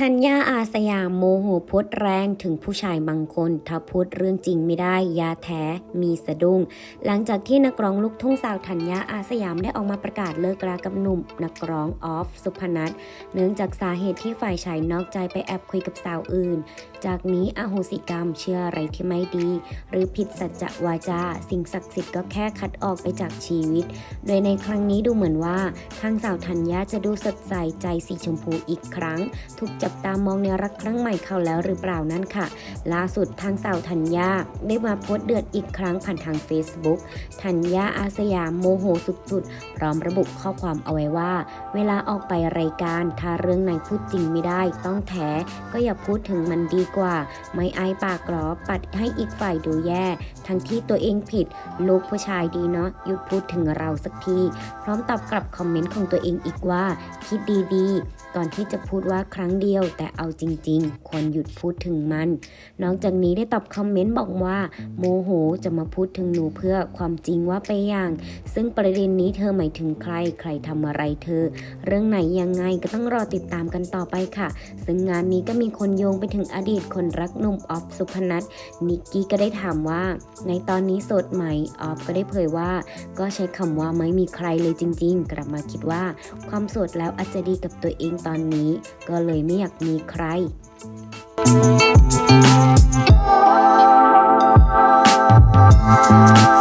ธัญญาอาสยามโมโหโพดแรงถึงผู้ชายบางคนถ้าพูดเรื่องจริงไม่ได้ ยาแท้มีสะดุ้ง หลังจากที่นักร้องลูกทุ่งสาวธัญญาอาสยามได้ออกมาประกาศเลิกรากับหนุ่ม นักร้องออฟสุพนัทเนื่องจากสาเหตุที่ฝ่ายชายนอกใจไปแอบคุยกับสาวอื่น จากนี้อโหสิกรรมเชื่ออะไรที่ไม่ดี หรือผิดสัจวาจาสิ่งศักดิ์สิทธิ์ก็แค่คัดออกไปจากชีวิต โดยในครั้งนี้ดูเหมือนว่าทางสาวธัญญาจะดูสดใสใจสีชมพูอีกครั้งถูกจับตามองในรักครั้งใหม่เขาแล้วหรือเปล่านั้นค่ะ ล่าสุดทางสาวธัญญาได้มาโพสต์เดือดอีกครั้งผ่านทาง Facebook ธัญญาอาสยามโมโหสุดๆ พร้อมระบุข้อความเอาไว้ว่า เวลาออกไปรายการถ้าเรื่องไหนพูดจริงไม่ได้ ต้องแถก็อย่าพูดถึงมันดีกว่า ไม่อายปากหรอปัดให้อีกฝ่ายดูแย่ ทั้งที่ตัวเองผิด ลูกผู้ชายดีเนาะหยุดพูดถึงเราสักที พร้อมตอบกลับคอมเมนต์ของตัวเองอีกว่า คิดดีๆ ก่อนที่จะพูดว่าครั้งเดียว แต่เอาจริง ๆ ควรหยุดพูดถึงมัน นอกจากนี้ได้ตอบคอมเมนต์บอกว่า โมโหจะมาพูดถึงหนูเพื่อความจริงว่าไปอย่าง ซึ่งประเด็นนี้เธอหมายถึงใครใครทำอะไรเธอ เรื่องไหนยังไงก็ต้องรอติดตามกันต่อไปค่ะ ซึ่งงานนี้ก็มีคนโยงไปถึงอดีตคนรักหนุ่มออฟสุพนัทนิกกี้ก็ได้ถามว่า ในตอนนี้โสดไหมออฟก็ได้เผยว่า ก็ใช้คำว่าไม่มีใครเลยจริง ๆ กลับมาคิดว่า ความโสดแล้วอาจจะดีกับตัวเองตอนนี้ก็เลยไม่อยากมีใคร Thank